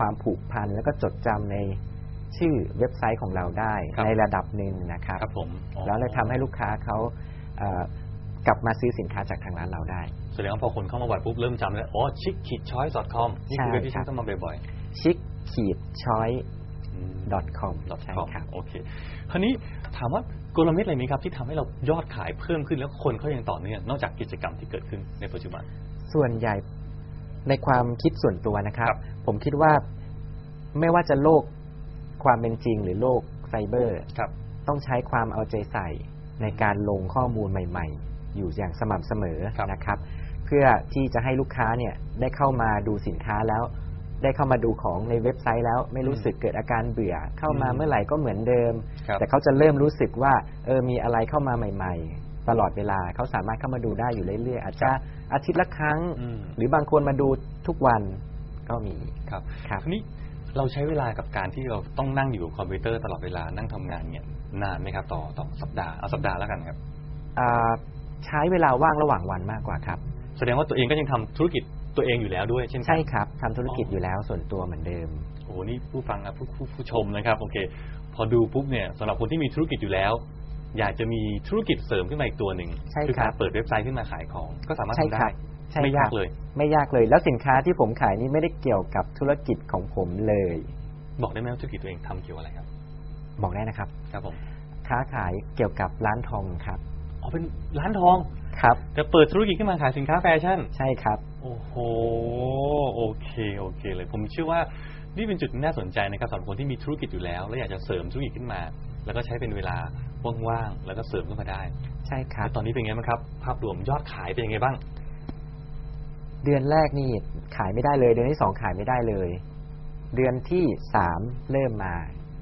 ความผูกพันแล้วก็จดจำในชื่อเว็บไซต์ของเราได้ครับในระดับหนึ่งนะครับครับผมอ๋อแล้วเลยทำให้ลูกค้าเขาเอ่อกลับมาซื้อสินค้าจากทางร้านเราได้แสดงว่าพอคนเข้ามาบ่อยปุ๊บเริ่มจำแล้วอ๋อชิคขีดช้อย .com นี่คือใช่เว็บที่ครัฉับนต้องมาบ่อยชิคขีดช้อยๆ .com ดอทใช่คอมครับโอเคคราวนี้ถามว่ากลเม็ดอะไรมีครับที่ทำให้เรายอดขายเพิ่มขึ้นแล้วคนเขายังต่อเนื่องนอกจากกิจกรรมที่เกิดขึ้นในปัจจุบัน ส่วนใหญ่ ในความคิดส่วนตัวนะครับครับ ผมคิดว่าไม่ว่าจะโลกความเป็นจริงหรือโลกไซเบอร์ครับต้องใช้ความเอาใจใส่ในการลงข้อมูลใหม่ ๆ อยู่อย่างสม่ำเสมอครับนะครับ เพื่อที่จะให้ลูกค้าเนี่ยได้เข้ามาดูสินค้าแล้ว ได้เข้ามาดูของในเว็บไซต์แล้ว ไม่รู้สึกเกิดอาการเบื่อเข้ามาอืมเมื่อไหร่ก็เหมือนเดิมครับแต่เขาจะเริ่มรู้สึกว่าเออมีอะไรเข้ามาใหม่ ๆ ตลอดเวลาเขาสามารถเข้ามาดูได้อยู่เรื่อยๆ อาจจะอาทิตย์ละครั้งอืมหรือบางคนมาดูทุกวันก็มีครับครับทีนี้เราใช้เวลากับการที่เราต้องนั่งอยู่กับคอมพิวเตอร์ตลอดเวลานั่งทำงานเนี่ยนานไหมครับ ต่อต่อสัปดาห์เอาสัปดาห์แล้วกันครับอ่าใช้เวลาว่างระหว่างวันมากกว่าครับ แสดงว่าตัวเองก็ยังทำธุรกิจตัวเองอยู่แล้วด้วย เช่นกันใช่ครับทำธุรกิจอ๋อออยู่แล้วส่วนตัวเหมือนเดิมโอ้โหนี่ผู้ฟังนะผู้ผู้ผู้ชมนะครับโอเค พอดูปุ๊บเนี่ยสำหรับคนที่มีธุรกิจอยู่แล้ว อยากจะมีธุรกิจเสริมขึ้นมาอีกตัวหนึ่งใช่คืครัการบเปิดเว็บไซต์ขึ้นมาขายของก็สามารถใช่ทำครัได้บใช่ไม่คยารับกเลย ไม่ยากเลย แล้วสินค้าที่ผมขายนี่ไม่ได้เกี่ยวกับธุรกิจของผมเลย บอกได้ไหมว่าธุรกิจตัวเองทำเกี่ยวอะไรครับ บอกได้นะครับ ครับผมค้าขายเกี่ยวกับร้านทองครับอ๋อเป็นร้านทองครับแต่เปิดธุรกิจขึ้นมาขายสินค้าแฟชั่น ใช่ครับ โอ้โหโอเคโอเคเลย ผมเชื่อว่านี่เป็นจุดที่น่าสนใจนะครับสำหรับคนที่มีธุรกิจอยู่แล้ว แล้วอยากจะเสริมธุรกิจขึ้นมา แล้วก็ใช้เป็นเวลา ว่างๆแล้วก็เสริมขึ้นมาได้ ใช่ครับแล้วตอนนี้เป็นไงบ้างครับ ภาพรวมยอดขายเป็นยังไงบ้าง เดือนแรกนี่ขายไม่ได้เลย เดือนที่สองขายไม่ได้เลย เดือนที่สามเริ่มมา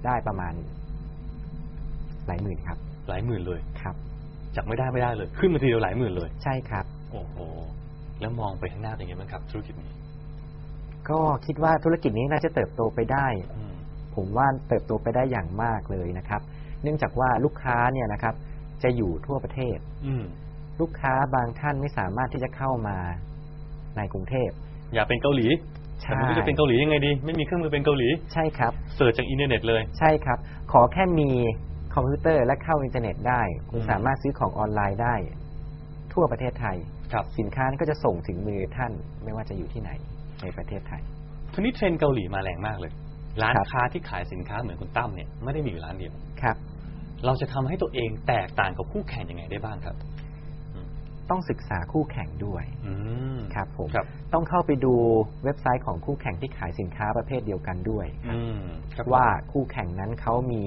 ได้ประมาณ หลายหมื่นครับ หลายหมื่นเลยครับจากไม่ได้ไม่ได้เลย ขึ้นมาทีเดียวหลายหมื่นเลย ใช่ครับ โอ้โหแล้วมองไปข้างหน้าเป็นยังไงบ้างครับ ธุรกิจนี้ ก็คิดว่าธุรกิจนี้น่าจะเติบโตไปได้อืมผมว่าเติบโตไปได้อย่างมากเลยนะครับ เนื่องจากว่าลูกค้าเนี่ยนะครับ จะอยู่ทั่วประเทศอืมลูกค้าบางท่านไม่สามารถที่จะเข้ามาในกรุงเทพ อยากเป็นเกาหลีใช่แต่ไม่รู้จะเป็นเกาหลียังไงดี ไม่มีเครื่องมือเป็นเกาหลี ใช่ครับเสิร์ชจากอินเทอร์เน็ตเลย ใช่ครับ ขอแค่มีคอมพิวเตอร์และเข้าอินเทอร์เน็ตได้ คุณอืมสามารถซื้อของออนไลน์ได้ ทั่วประเทศไทยครับสินค้านั้นก็จะส่งถึงมือท่านไม่ว่าจะอยู่ที่ไหนในประเทศไทยทีนี้เทรนด์เกาหลีมาแรงมากเลย ร้านครับค้าที่ขายสินค้าเหมือนคุณตั้มเนี่ยไม่ได้มีอยู่ร้านเดียวครับ เราจะทำให้ตัวเองแตกต่างกับคู่แข่งยังไงได้บ้างครับ ต้องศึกษาคู่แข่งด้วยอืมครับผมครับต้องเข้าไปดูเว็บไซต์ของคู่แข่งที่ขายสินค้าประเภทเดียวกันด้วยอืมครับว่าคู่แข่งนั้นเขามี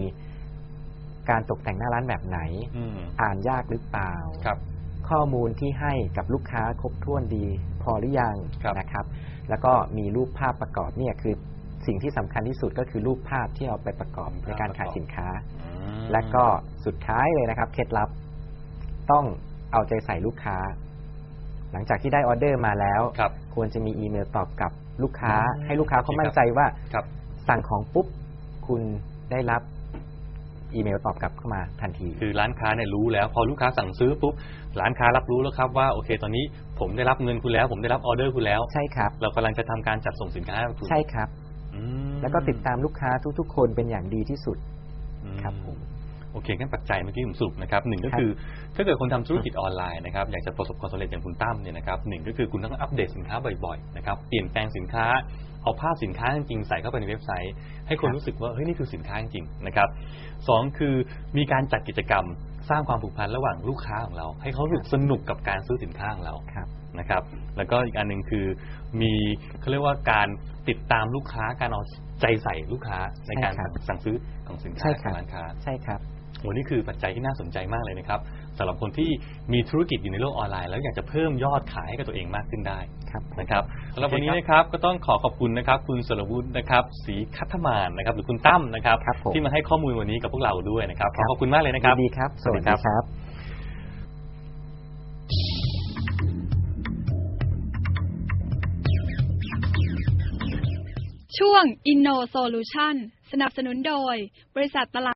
การตกแต่งหน้าร้านแบบไหนอืมอ่านยากหรือเปล่าครับ ข้อมูลที่ให้กับลูกค้าครบถ้วนดี พอหรือยังครับนะครับ แล้วก็มีรูปภาพประกอบเนี่ยคือสิ่งที่สำคัญที่สุดก็คือรูปภาพที่เอาไปประกอบในการขายสินค้าอืม และก็สุดท้ายเลยนะครับ เคล็ดลับ ต้องเอาใจใส่ลูกค้า หลังจากที่ได้ออเดอร์มาแล้วครับควรจะมีอีเมลตอบกลับลูกค้าอืมให้ลูกค้าเขาโอเคมั่นใจว่าครับสั่งของปุ๊บคุณได้รับอีเมลตอบกลับเข้ามาทันที คือร้านค้าเนี่ยรู้แล้ว พอลูกค้าสั่งซื้อปุ๊บร้านค้ารับรู้แล้วครับว่าโอเค ตอนนี้ผมได้รับเงินคุณแล้ว ผมได้รับออเดอร์คุณแล้ว ใช่ครับ เรากำลังจะทำการจัดส่งสินค้าให้คุณใช่ครับ อืม แล้วก็ติดตามลูกค้าทุกๆ คนเป็นอย่างดีที่สุดอืม ครับผมโอเคงั้นปัจจัยเมื่อกี้ผมสรุปนะครับหนึ่งก็ครับคือถ้าเกิดคนทำธุรกิจออนไลน์นะครับอยากจะประสบความสำเร็จอย่างคุณตั้มเนี่ยนะครับหนึ่งก็คือคุณต้องอัปเดตสินค้าบ่อยๆนะครับเปลี่ยนแปลงสินค้าเอาภาพสินค้าจริงๆใส่เข้าไปในเว็บไซต์ ให้คนรู้สึกว่าเฮ้ยนี่คือสินค้าจริงๆนะครับสองคือมีการจัดกิจกรรม สร้างความผูกพันระหว่างลูกค้าของเรา ให้เขารู้สึกสนุกกับการซื้อสินค้าของเราครับ นะครับ แล้วก็อีกอันหนึ่งคือมีเขาเรียกว่าการติดตามลูกค้าการเอาใจใส่ลูกค้าในการใช่ครับสั่งซื้อของสินค้าใช่คขรัอบ งร้านค้า ใช่ครับโอ้นี่คือปัจจัยที่น่าสนใจมากเลยนะครับสำหรับคนที่มีธุรกิจอยู่ในโลกออนไลน์ แล้วอยากจะเพิ่มยอดขายให้กับตัวเองมากขึ้นได้ครับ นะครับสำหรับวันนี้นะครับก็ต้องขอขอบคุณนะครับ คุณสรวุฒินะครับศรีคัทมานนะครับ หรือคุณตั้มนะครับ ครับผม ที่มาให้ข้อมูลวันนี้กับพวกเราด้วยนะครับขครัอบขอบคุณมากเลยนะครับ ยินดีครับสสวัวัสสดีดีครับครับ ช่วง Inno Solution สนับสนุนโดย บริษัทตลาด